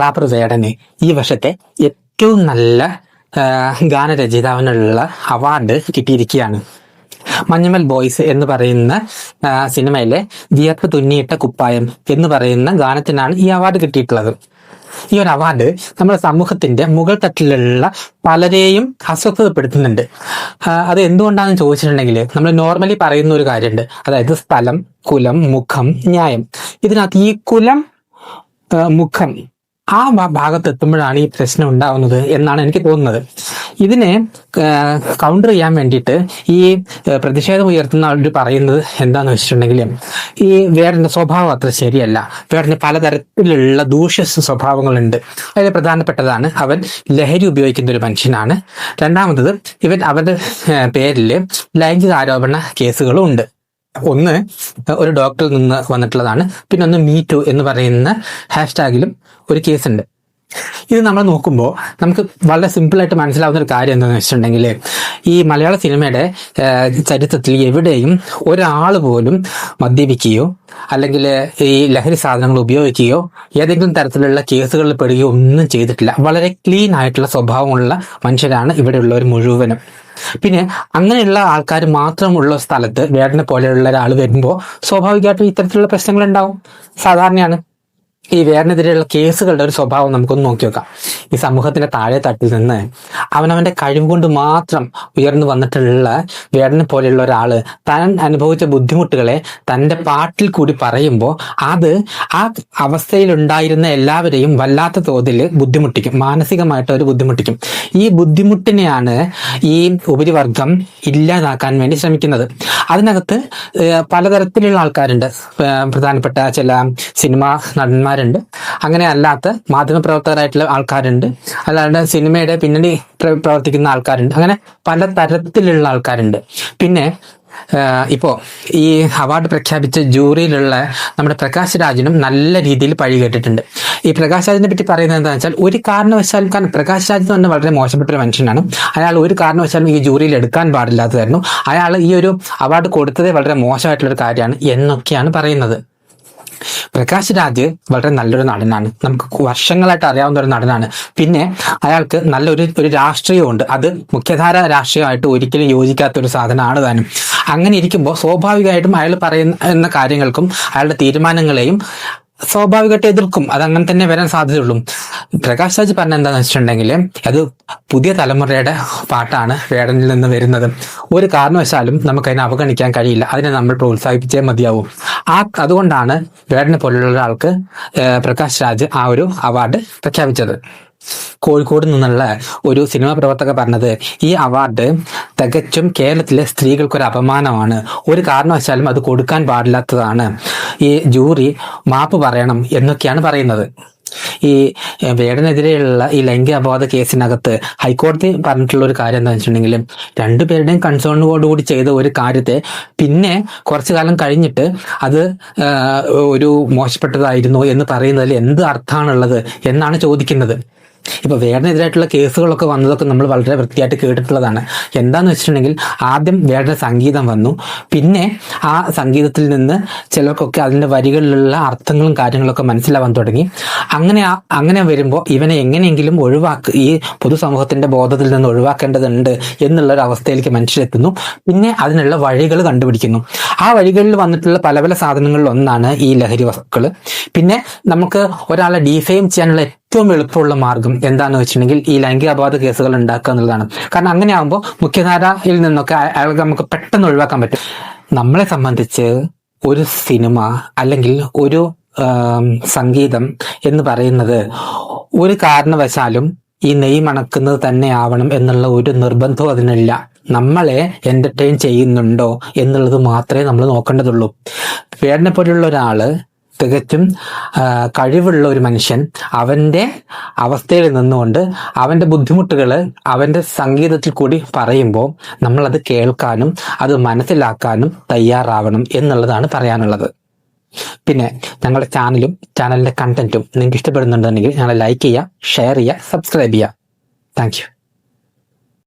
Wrapper വേടന് ഈ വർഷത്തെ ഏറ്റവും നല്ല ഗാനരചയിതാവിനുള്ള അവാർഡ് കിട്ടിയിരിക്കുകയാണ്. മഞ്ഞമൽ ബോയ്സ് എന്ന് പറയുന്ന സിനിമയിലെ വിയർപ്പ് തുന്നിയിട്ട കുപ്പായം എന്ന് പറയുന്ന ഗാനത്തിനാണ് ഈ അവാർഡ് കിട്ടിയിട്ടുള്ളത്. ഈ ഒരു അവാർഡ് നമ്മുടെ സമൂഹത്തിന്റെ മുകൾ തട്ടിലുള്ള പലരെയും അസ്വസ്ഥതപ്പെടുത്തുന്നുണ്ട്. അത് എന്തുകൊണ്ടാണെന്ന് ചോദിച്ചിട്ടുണ്ടെങ്കിൽ നമ്മൾ നോർമലി പറയുന്ന ഒരു കാര്യമുണ്ട്. അതായത് സ്ഥലം കുലം മുഖം ന്യായം. ഇതിനകത്ത് ഈ കുലം മുഖം ആ ഭാഗത്ത് എത്തുമ്പോഴാണ് ഈ പ്രശ്നം ഉണ്ടാവുന്നത് എന്നാണ് എനിക്ക് തോന്നുന്നത്. ഇതിനെ കൗണ്ടർ ചെയ്യാൻ വേണ്ടിയിട്ട് ഈ പ്രതിഷേധം ഉയർത്തുന്ന ആളുടെ പറയുന്നത് എന്താന്ന് വെച്ചിട്ടുണ്ടെങ്കിൽ ഈ വേറെ സ്വഭാവം അത്ര ശരിയല്ല. വേറെ പലതരത്തിലുള്ള ദൂഷ്യ സ്വഭാവങ്ങളുണ്ട്. അതിൽ പ്രധാനപ്പെട്ടതാണ് അവൻ ലഹരി ഉപയോഗിക്കുന്ന ഒരു മനുഷ്യനാണ്. രണ്ടാമത്തത് ഇവൻ അവരുടെ പേരിൽ ലൈംഗിക ആരോപണ കേസുകളും ഉണ്ട്. ഒന്ന് ഒരു ഡോക്ടറിൽ നിന്ന് വന്നിട്ടുള്ളതാണ്. പിന്നെ ഒന്ന് മീ ടു എന്ന് പറയുന്ന ഹാഷ്ടാഗിലും ഒരു കേസ് ഉണ്ട്. ഇത് നമ്മൾ നോക്കുമ്പോൾ നമുക്ക് വളരെ സിമ്പിളായിട്ട് മനസ്സിലാവുന്ന ഒരു കാര്യം എന്താണെന്ന് വെച്ചിട്ടുണ്ടെങ്കിൽ ഈ മലയാള സിനിമയുടെ ചരിത്രത്തിൽ എവിടെയും ഒരാൾ പോലും മദ്യപിക്കുകയോ അല്ലെങ്കിൽ ഈ ലഹരി സാധനങ്ങൾ ഉപയോഗിക്കുകയോ ഏതെങ്കിലും തരത്തിലുള്ള കേസുകളിൽ പെടുകയോ ഒന്നും ചെയ്തിട്ടില്ല. വളരെ ക്ലീൻ ആയിട്ടുള്ള സ്വഭാവമുള്ള മനുഷ്യരാണ് ഇവിടെയുള്ളവർ മുഴുവനും. പിന്നെ അങ്ങനെയുള്ള ആൾക്കാർ മാത്രമുള്ള സ്ഥലത്ത് വേടനെ പോലെയുള്ള ഒരാൾ വരുമ്പോൾ സ്വാഭാവികമായിട്ടും ഇത്തരത്തിലുള്ള പ്രശ്നങ്ങൾ ഉണ്ടാവും സാധാരണയാണ്. ഈ വേറിനെതിരെയുള്ള കേസുകളുടെ ഒരു സ്വഭാവം നമുക്കൊന്ന് നോക്കി നോക്കാം. ഈ സമൂഹത്തിന്റെ താഴെ തട്ടിൽ നിന്ന് അവനവന്റെ കഴിവ് കൊണ്ട് മാത്രം ഉയർന്നു വന്നിട്ടുള്ള വേടനെ പോലെയുള്ള ഒരാൾ താൻ അനുഭവിച്ച ബുദ്ധിമുട്ടുകളെ തന്റെ പാട്ടിൽ കൂടി പറയുമ്പോൾ അത് ആ അവസ്ഥയിലുണ്ടായിരുന്ന എല്ലാവരെയും വല്ലാത്ത തോതിൽ ബുദ്ധിമുട്ടിക്കും. മാനസികമായിട്ട് അവർ ബുദ്ധിമുട്ടിക്കും. ഈ ബുദ്ധിമുട്ടിനെയാണ് ഈ ഉപരിവർഗം ഇല്ലാതാക്കാൻ വേണ്ടി ശ്രമിക്കുന്നത്. അതിനകത്ത് പലതരത്തിലുള്ള ആൾക്കാരുണ്ട്. പ്രധാനപ്പെട്ട ചില സിനിമാ നടന്മാരുണ്ട് അങ്ങനെ അല്ലാത്ത മാധ്യമപ്രവർത്തകരായിട്ടുള്ള ആൾക്കാരുണ്ട്. അല്ലാണ്ട് സിനിമയുടെ പിന്നണി പ്രവർത്തിക്കുന്ന ആൾക്കാരുണ്ട്. അങ്ങനെ പല തരത്തിലുള്ള ആൾക്കാരുണ്ട്. പിന്നെ ഇപ്പോൾ ഇപ്പോ ഈ അവാർഡ് പ്രഖ്യാപിച്ച ജൂറിയിലുള്ള നമ്മുടെ പ്രകാശ് രാജിനും നല്ല രീതിയിൽ പഴി കേട്ടിട്ടുണ്ട് ഈ പ്രകാശ് രാജിനെ പറ്റി പറയുന്നത് എന്താണെന്ന് വെച്ചാൽ ഒരു കാരണവശാലും കാരണം പ്രകാശ് രാജ് തന്നെ വളരെ മോശപ്പെട്ട ഒരു മനുഷ്യനാണ്. അയാൾ ഒരു കാരണവശാലും ഈ ജൂറിയിൽ എടുക്കാൻ പാടില്ലാത്തതായിരുന്നു. അയാൾ ഈ ഒരു അവാർഡ് കൊടുത്തതേ വളരെ മോശമായിട്ടുള്ള ഒരു കാര്യമാണ് എന്നൊക്കെയാണ് പറയുന്നത്. പ്രകാശ് രാജ് വളരെ നല്ലൊരു നടനാണ്. നമുക്ക് വർഷങ്ങളായിട്ട് അറിയാവുന്ന ഒരു നടനാണ്. പിന്നെ അയാൾക്ക് നല്ലൊരു ഒരു രാഷ്ട്രീയമുണ്ട് അത് മുഖ്യധാര രാഷ്ട്രീയമായിട്ട് ഒരിക്കലും യോജിക്കാത്ത ഒരു സാധനമാണ് താനും. അങ്ങനെ ഇരിക്കുമ്പോൾ സ്വാഭാവികമായിട്ടും അയാൾ പറയുന്ന കാര്യങ്ങൾക്കും അയാളുടെ തീരുമാനങ്ങളെയും സ്വാഭാവികമായിട്ട് എതിർക്കും. അത് അങ്ങനെ തന്നെ വരാൻ സാധ്യതയുള്ളൂ. പ്രകാശ് രാജ് പറഞ്ഞ എന്താണെന്ന് വെച്ചിട്ടുണ്ടെങ്കിൽ അത് പുതിയ തലമുറയുടെ പാട്ടാണ് വേടനിൽ നിന്ന് വരുന്നത്. ഒരു കാരണവശാലും നമുക്കതിനെ അവഗണിക്കാൻ കഴിയില്ല. അതിനെ നമ്മൾ പ്രോത്സാഹിപ്പിച്ചേ മതിയാവും. ആ അതുകൊണ്ടാണ് വേടനെ പോലുള്ള ഒരാൾക്ക് പ്രകാശ് രാജ് ആ ഒരു അവാർഡ് പ്രഖ്യാപിച്ചത്. കോഴിക്കോട് നിന്നുള്ള ഒരു സിനിമാ പ്രവർത്തക പറഞ്ഞത് ഈ അവാർഡ് തികച്ചും കേരളത്തിലെ സ്ത്രീകൾക്കൊരു അപമാനമാണ്. ഒരു കാരണവശാലും അത് കൊടുക്കാൻ പാടില്ലാത്തതാണ്. ഈ ജൂറി മാപ്പ് പറയണം എന്നൊക്കെയാണ് പറയുന്നത്. ഈ വേടനെതിരെയുള്ള ഈ ലൈംഗിക അപവാദ കേസിനകത്ത് ഹൈക്കോടതി പറഞ്ഞിട്ടുള്ള ഒരു കാര്യം എന്താണെന്ന് വെച്ചിട്ടുണ്ടെങ്കിൽ രണ്ടുപേരുടെയും കൺസേണോടുകൂടി ചെയ്ത ഒരു കാര്യത്തെ പിന്നെ കുറച്ചു കാലം കഴിഞ്ഞിട്ട് അത് ഒരു മോശപ്പെട്ടതായിരുന്നു എന്ന് പറയുന്നതിൽ എന്ത് അർത്ഥമാണുള്ളത് എന്നാണ് ചോദിക്കുന്നത്. ഇപ്പൊ വേടനെതിരായിട്ടുള്ള കേസുകളൊക്കെ വന്നതൊക്കെ നമ്മൾ വളരെ വൃത്തിയായിട്ട് കേട്ടിട്ടുള്ളതാണ്. എന്താന്ന് വെച്ചിട്ടുണ്ടെങ്കിൽ ആദ്യം വേടന സംഗീതം വന്നു. പിന്നെ ആ സംഗീതത്തിൽ നിന്ന് ചിലർക്കൊക്കെ അതിന്റെ വരികളിലുള്ള അർത്ഥങ്ങളും കാര്യങ്ങളൊക്കെ മനസ്സിലാവാൻ തുടങ്ങി. അങ്ങനെ അങ്ങനെ വരുമ്പോൾ ഇവനെ എങ്ങനെയെങ്കിലും ഒഴിവാക്ക് ഈ പൊതുസമൂഹത്തിന്റെ ബോധത്തിൽ നിന്ന് ഒഴിവാക്കേണ്ടതുണ്ട് എന്നുള്ളൊരു അവസ്ഥയിലേക്ക് മനുഷ്യരെത്തുന്നു പിന്നെ അതിനുള്ള വഴികൾ കണ്ടുപിടിക്കുന്നു. ആ വഴികളിൽ വന്നിട്ടുള്ള പല പല സാധനങ്ങളിൽ ഒന്നാണ് ഈ ലഹരി വസ്തുക്കൾ പിന്നെ നമുക്ക് ഒരാളെ ഡീഫെയിം ചെയ്യാനുള്ള ഏറ്റവും എളുപ്പമുള്ള മാർഗം എന്താണെന്ന് വെച്ചിട്ടുണ്ടെങ്കിൽ ഈ ലൈംഗിക അപവാദ കേസുകൾ ഉണ്ടാക്കുക എന്നുള്ളതാണ്. കാരണം അങ്ങനെ ആകുമ്പോൾ മുഖ്യധാരയിൽ നിന്നൊക്കെ അയ- അയാൾക്ക് നമുക്ക് പെട്ടെന്ന് ഒഴിവാക്കാൻ പറ്റും. നമ്മളെ സംബന്ധിച്ച് ഒരു സിനിമ അല്ലെങ്കിൽ ഒരു സംഗീതം എന്ന് പറയുന്നത് ഒരു കാരണവശാലും ഈ നെയ് മണക്കുന്നത് തന്നെ ആവണം എന്നുള്ള ഒരു നിർബന്ധവും അതിനില്ല. നമ്മളെ എന്റർടൈൻ ചെയ്യുന്നുണ്ടോ എന്നുള്ളത് മാത്രമേ നമ്മൾ നോക്കേണ്ടതുള്ളൂ. വേടനെ പോലെയുള്ള ഒരാൾ തികച്ചും കഴിവുള്ള ഒരു മനുഷ്യൻ അവന്റെ അവസ്ഥയിൽ നിന്നുകൊണ്ട് അവന്റെ ബുദ്ധിമുട്ടുകൾ അവന്റെ സംഗീതത്തിൽ കൂടി പറയുമ്പോൾ നമ്മളത് കേൾക്കാനും അത് മനസ്സിലാക്കാനും തയ്യാറാവണം എന്നുള്ളതാണ് പറയാനുള്ളത്. പിന്നെ ഞങ്ങളുടെ ചാനലും ചാനലിന്റെ കണ്ടന്റും നിങ്ങൾക്ക് ഇഷ്ടപ്പെടുന്നുണ്ടെങ്കിൽ ഞങ്ങളെ ലൈക്ക് ചെയ്യുക ഷെയർ ചെയ്യുക സബ്സ്ക്രൈബ് ചെയ്യുക. താങ്ക്